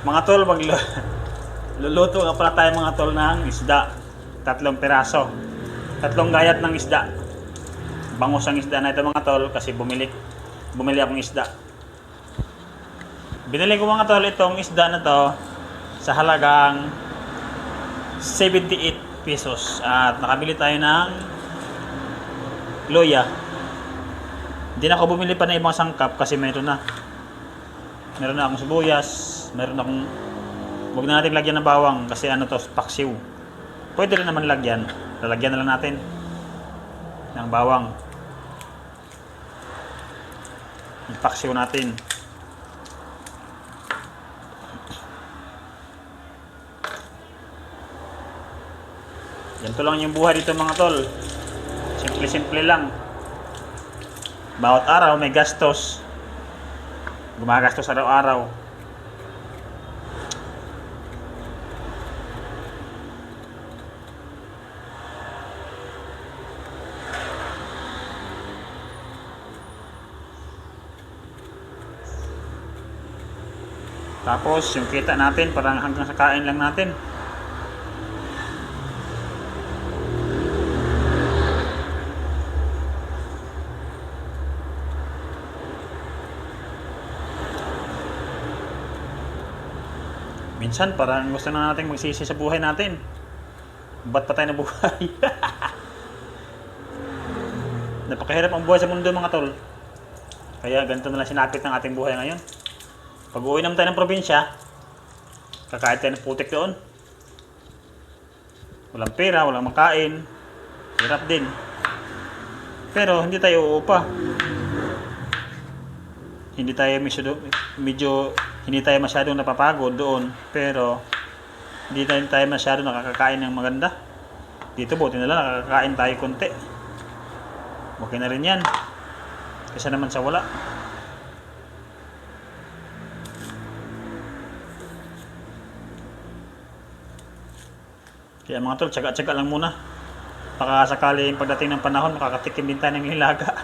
Mga tol, mag luluto nga pala tayo mga tol ng isda. Tatlong piraso. Tatlong gayat ng isda. Bangus ang isda na ito mga tol kasi bumili bumili akong isda. Binili ko mga tol itong isda na to sa halagang 78 pesos at nakabili tayo ng loya. Hindi na ako bumili pa ng ibang sangkap kasi meron na. Meron na akong sibuyas, meron akong Huwag na natin lagyan ng bawang kasi ano to, paksiw. Pwede rin naman lagyan. Lalagyan na lang natin ng bawang. Yung paksiw natin. Ganito lang yung buhay dito mga tol. Simple-simple lang. Bawat araw may gastos. Gumagastos araw-araw. Tapos yung kita natin parang hanggang sa kain lang natin. Minsan parang gusto na natin magsisi sa buhay natin. Ba't pa tayo nabuhay? Napakahirap ang buhay sa mundo mga tol. Kaya ganito na lang sinapit ng ating buhay ngayon. Pag uwi naman tayo ng probinsya, kakain tayo ng putik doon. Walang pera, walang makain. Hirap din. Pero hindi tayo uupa. Hindi tayo medyo, medyo hindi tayo masyadong napapagod doon. Pero hindi tayo, tayo masyadong nakakakain ng maganda. Dito buti na lang nakakakain tayo konti. Okay na rin yan. Kaysa naman sa wala. Kaya mga tol, tsaga-tsaga lang muna. Baka sakali pagdating ng panahon, makakatikim din tayo ng nilaga.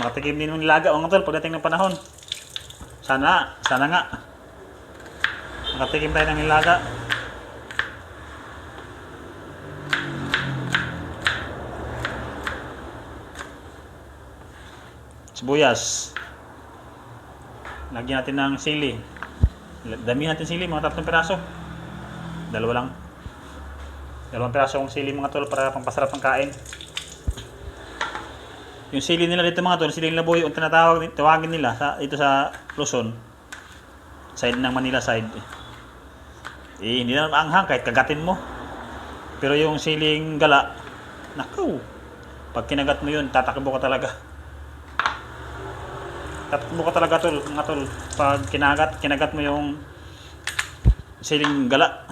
makatikim din ng nilaga mga tol pagdating ng panahon. Sana, sana nga. Makatikim tayo ng nilaga. Sibuyas. Lagyan natin ng sili. Damihan natin sili, mga tatlong piraso. Dalawa lang. Dalawang piraso ng sili mga tol para pampasarap ng kain. Yung sili nila dito mga tol, siling laboy, yung tinatawag, tawagin nila sa, ito sa Luzon. Side ng Manila side. Eh, hindi na maanghang kahit kagatin mo. Pero yung siling gala, nakaw. Pag kinagat mo yun, tatakbo ka talaga. Tatakbo ka talaga tol, mga tol. Pag kinagat, kinagat mo yung siling gala.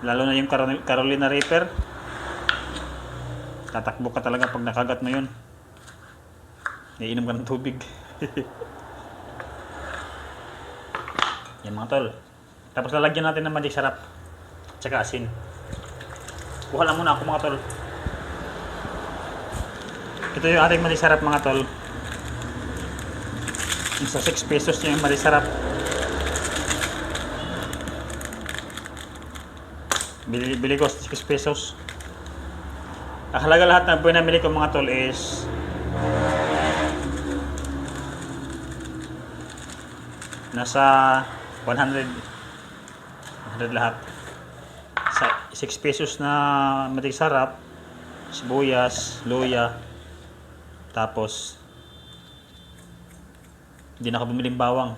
Lalo na yung Carol- Carolina Reaper. Tatakbo ka talaga pag nakagat mo yun. Iinom ka ng tubig. Yan mga tol. Tapos lalagyan natin ng magic sarap. Tsaka asin. Kuha lang muna ako mga tol. Ito yung ating magic sarap mga tol. Yung Sa 6 pesos yung magic sarap. Bili, bili ko sa 6 pesos. Ang halaga lahat na pinamili ko mga tol is nasa 100 100 lahat sa 6 pesos na matig sarap sibuyas, luya tapos hindi na ako bumili ng bawang.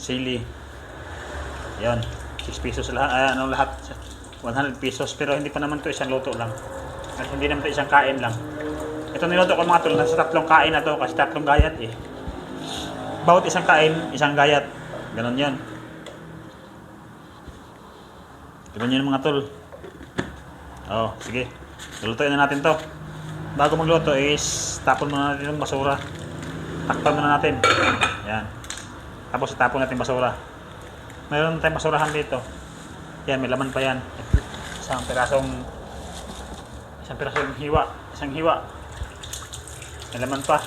Sili yan 6 pesos lahat. Ay, ano lahat. 100 pesos. Pero hindi pa naman to isang luto lang. At hindi naman to isang kain lang. Ito niluto ko mga tol. Nasa tatlong kain na to. Kasi tatlong gayat eh. Bawat isang kain isang gayat. Ganon yan ganon yan mga tol. Oh sige. Lulutuin na natin to. Bago magluto is tapon muna natin yung basura. Takpan muna natin yan. Tapos itapon natin basura. Mayroon tayong basurahan dito. Yan, may laman pa yan. Isang pirasong isang pirasong hiwa. Isang hiwa. May laman pa.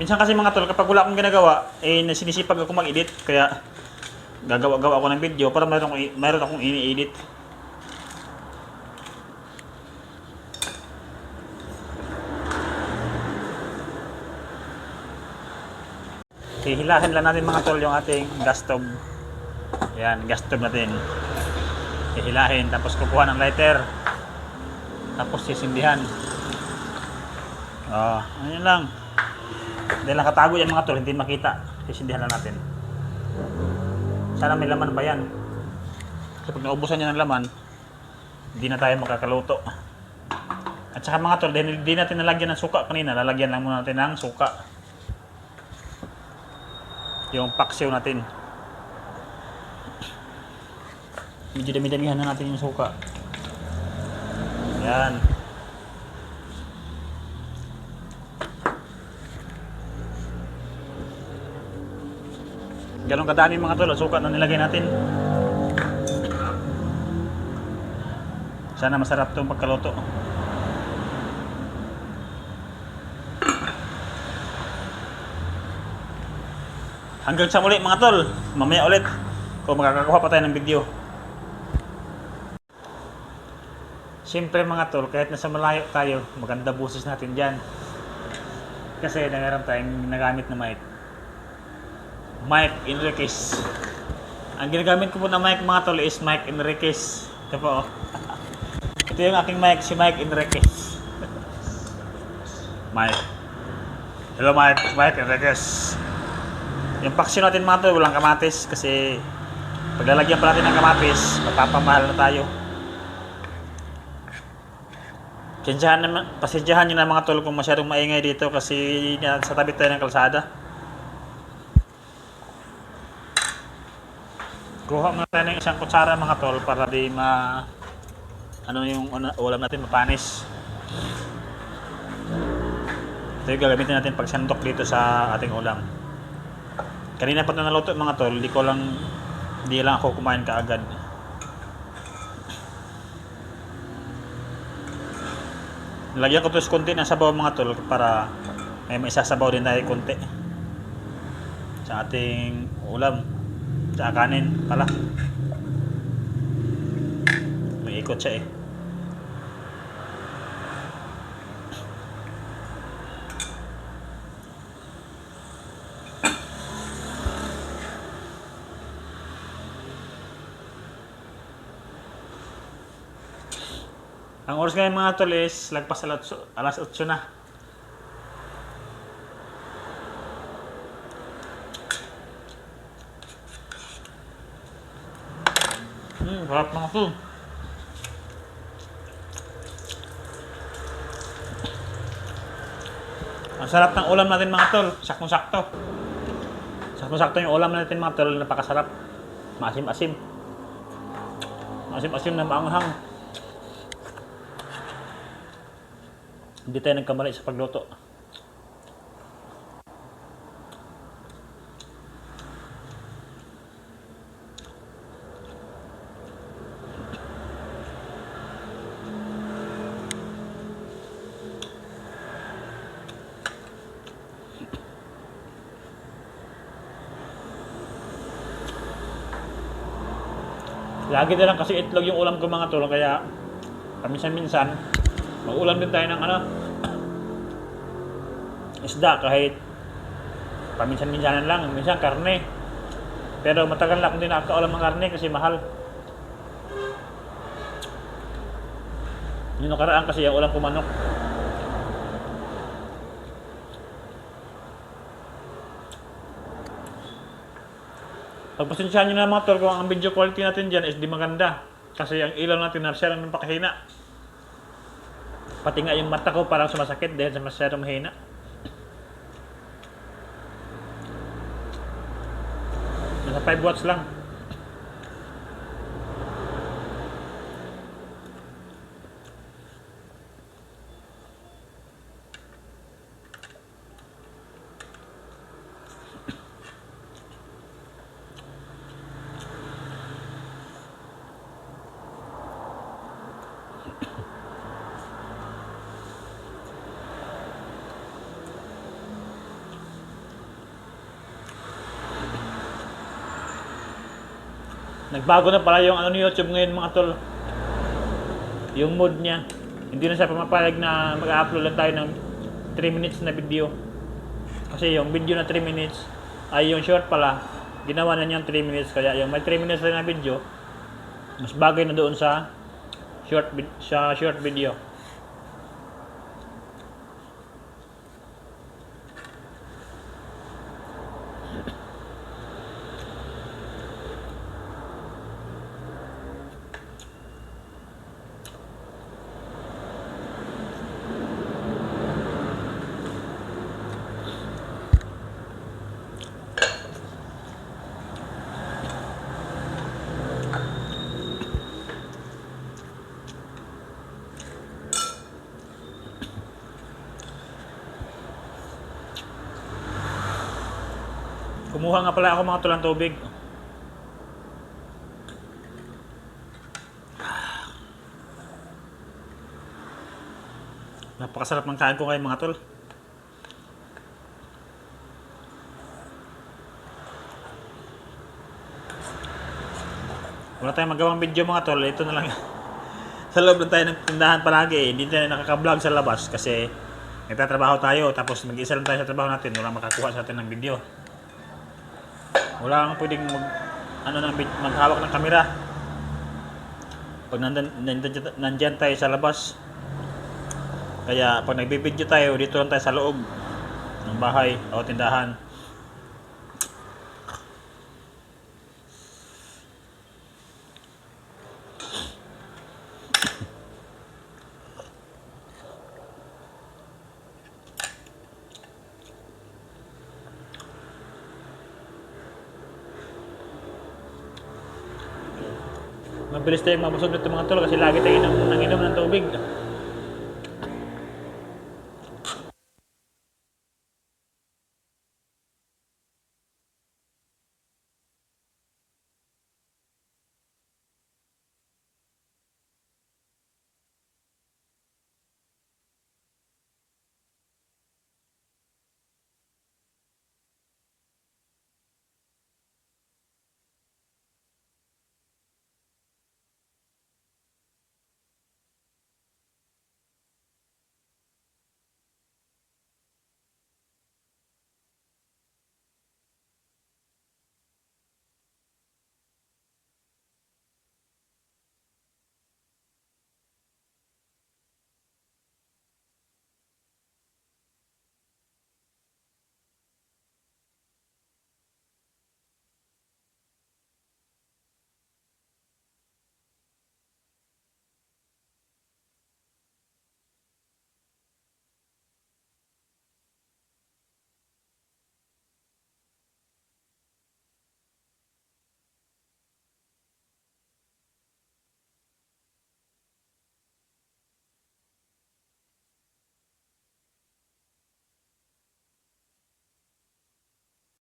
Minsan kasi mga tol, kapag wala akong ginagawa, eh sinisipag ako mag-edit. Kaya gagawa-gawa ako ng video para mayroon, mayroon akong ini-edit. Hihilahin lang natin mga tol yung ating gas stove. Yan, gas stove natin. Hihilahin, tapos kukuha ng lighter. Tapos sisindihan. Ah, ano yun lang. Dahil nakatago yan mga tol, hindi makita. Sisindihan lang natin. Sana may laman pa yan. Kasi pag naubusan niya ng laman, hindi na tayo makakaluto. At saka mga tol, dahil hindi natin nalagyan ng suka kanina, lalagyan lang muna natin ng suka. Yung paksiw natin. Medyo dami-damihan na natin yung suka. Yan. Ganon kadami mga tol, suka na nilagay natin. Sana masarap itong pagkaluto. Hanggang sa muli mga tol, mamaya ulit kung makakakuha pa tayo ng video. Siyempre mga tol, kahit nasa malayo tayo, maganda buses natin dyan. Kasi meron tayong nagamit na mic. Mike Enriquez. Ang ginagamit ko po na mic mga tol is Mike Enriquez. Ito po. oh. Ito yung aking mic, si Mike Enriquez. Mike. Hello Mike, Mike Enriquez. Yung paksyon natin mga tol, walang kamatis kasi paglalagyan pa natin ng kamatis, mapapamahal na tayo. Pasensyahan naman, pasensyahan nyo na mga tol kung masyadong maingay dito kasi sa tabi tayo ng kalsada. Kuha muna tayo ng isang kutsara mga tol para di ma ano yung ulam natin mapanis. Ito yung gagamitin natin pag sandok dito sa ating ulam. Kanina pa ito naluto mga tol, hindi ko lang hindi lang ako kumain kaagad. Lagyan ko to konti ng sabaw mga tol para may maisasabaw din tayo konti. Sa ating ulam sa kanin pala. May ikot siya eh Ang oras ngayon mga tol is lagpas alas, alas 8 na. Hmm, sarap mga tol. Ang sarap ng ulam natin mga tol. Saktong-sakto. Saktong-sakto yung ulam natin mga tol. Napakasarap. Maasim-asim. Maasim-asim na maanghang. Hindi tayo nagkamali sa pagluto. Lagi na lang kasi itlog yung ulam ko mga tol, kaya paminsan-minsan, mag-ulam din tayo ng ano, isda kahit paminsan-minsanan lang, minsan karne. Pero matagal na akong din nakakaulam ng karne kasi mahal. Yung nakaraan kasi yung ulam ko manok. Pagpasensyahan nyo na mga tol kung ang video quality natin dyan is di maganda. Kasi ang ilaw natin na siya lang ng pakahina. Pati nga yung mata ko parang sumasakit dahil sa masyadong mahina. Nasa 5 watts lang. Nagbago na pala yung ano ni YouTube ngayon mga tol. Yung mode niya. Hindi na siya pumapayag na mag-upload lang tayo ng 3 minutes na video. Kasi yung video na 3 minutes ay yung short pala. Ginawa na niyang 3 minutes kaya yung may 3 minutes na video mas bagay na doon sa short sa short video. Kumuha nga pala ako mga tulang tubig. Napakasarap ng kain ko ngayon mga tol. Wala tayong magawang video mga tol. Ito na lang. sa loob lang tayo ng tindahan palagi. Hindi tayo nakaka-vlog sa labas kasi nagtatrabaho tayo tapos mag-isa lang tayo sa trabaho natin. Walang makakuha sa atin ng video. Wala kang pwedeng mag, ano, vid- maghawak ng kamera. Pag nandyan, nandyan, nandyan tayo sa labas. Kaya pag nagbibideo tayo, dito lang tayo sa loob ng bahay o tindahan. Mabilis tayong mabusog nito mga tol kasi lagi tayo inom, nang inom ng tubig.